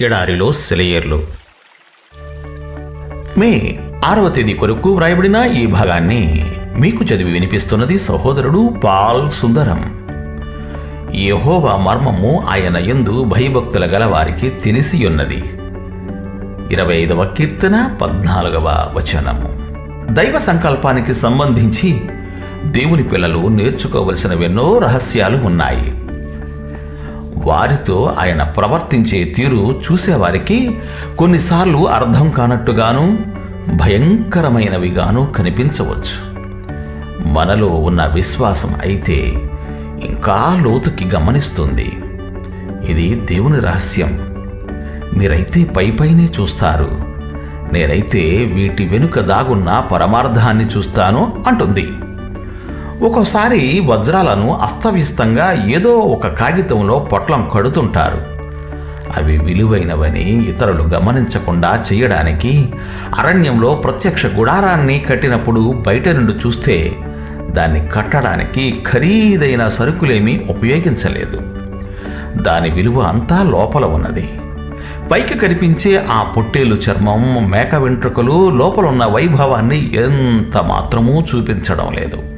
ఎడారిలో సెలయేర్లు. మే ఆరవ తేదీ కొరకు వ్రాయబడిన ఈ భాగాన్ని మీకు చదివి వినిపిస్తున్నది సహోదరుడు పాల్ సుందరం. యహోవా మర్మము ఆయన యందు భయభక్తుల గల వారికి తెలిసి ఉన్నది ఇరవై ఐదవ కీర్తన పద్నాలుగవ వచనము. దైవ సంకల్పానికి సంబంధించి దేవుని పిల్లలు నేర్చుకోవలసినవెన్నో రహస్యాలు ఉన్నాయి. వారితో ఆయన ప్రవర్తించే తీరు చూసేవారికి కొన్నిసార్లు అర్థం కానట్టుగాను భయంకరమైనవిగాను కనిపించవచ్చు. మనలో ఉన్న విశ్వాసం అయితే ఇంకా లోతుకి గమనిస్తుంది. ఇది దేవుని రహస్యం. మీరైతే పైపైనే చూస్తారు. నేనైతే వీటి వెనుక దాగున్న పరమార్థాన్ని చూస్తాను అంటుంది. ఒక్కోసారి వజ్రాలను అస్తవ్యస్తంగా ఏదో ఒక కాగితంలో పొట్లం కడుతుంటారు. అవి విలువైనవని ఇతరులు గమనించకుండా చేయడానికి అరణ్యంలో ప్రత్యక్ష గుడారాన్ని కట్టినప్పుడు బయట నుండి చూస్తే దాన్ని కట్టడానికి ఖరీదైన సరుకులేమీ ఉపయోగించలేదు. దాని విలువ అంతా లోపల ఉన్నది. పైకి కనిపించే ఆ పొట్టేలు చర్మం మేక వెంట్రుకలు లోపలున్న వైభవాన్ని ఎంత మాత్రమూ చూపించడం లేదు.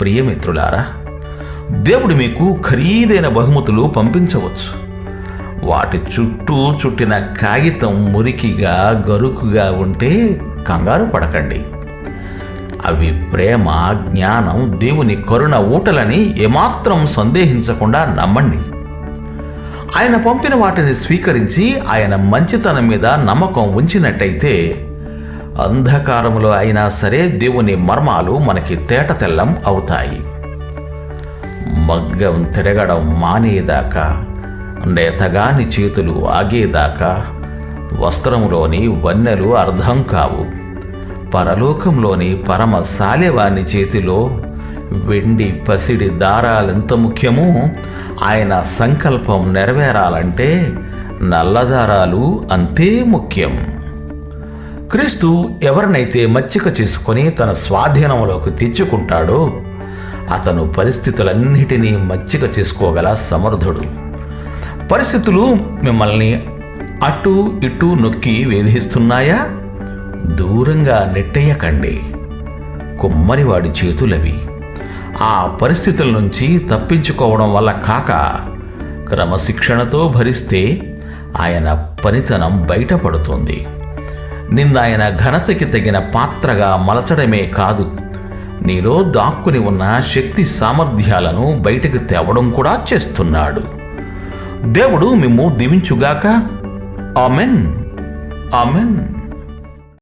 ప్రియమిత్రులారా దేవుడు మీకు ఖరీదైన బహుమతులు పంపించవచ్చు. వాటి చుట్టూ చుట్టిన కాగితం మురికిగా గరుకుగా ఉంటే కంగారు పడకండి. అవి ప్రేమ జ్ఞానం దేవుని కరుణ ఊటలని ఏమాత్రం సందేహించకుండా నమ్మండి. ఆయన పంపిన వాటిని స్వీకరించి ఆయన మంచితనం మీద నమ్మకం ఉంచినట్టయితే అంధకారములో అయినా సరే దేవుని మర్మాలు మనకి తేట తెల్లం అవుతాయి. మగ్గం తిరగడం మానేదాకా నేతగాని చేతులు ఆగేదాకా వస్త్రంలోని వన్నెలు అర్థం కావు. పరలోకంలోని పరమ సాలెవాని చేతిలో వెండి పసిడి దారాలెంత ముఖ్యమో ఆయన సంకల్పం నెరవేరాలంటే నల్లదారాలు అంతే ముఖ్యం. క్రీస్తు ఎవరినైతే మచ్చిక చేసుకొని తన స్వాధీనంలోకి తెచ్చుకుంటాడో అతను పరిస్థితులన్నిటినీ మచ్చిక చేసుకోగల సమర్థుడు. పరిస్థితులు మిమ్మల్ని అటు ఇటు నొక్కి వేధిస్తున్నాయా? దూరంగా నెట్టేయకండి. కుమ్మరివాడి చేతులవి. ఆ పరిస్థితుల నుంచి తప్పించుకోవడం వల్ల కాక క్రమశిక్షణతో భరిస్తే ఆయన పనితనం బయటపడుతుంది. నిన్న ఆయన ఘనతకి తగిన పాత్రగా మలచడమే కాదు. నీలో దాక్కుని ఉన్న శక్తి సామర్థ్యాలను బయటకు తేవడం కూడా చేస్తున్నాడు. దేవుడు మిమ్ము దీవించుగాక ఆమెన్. ఆమెన్.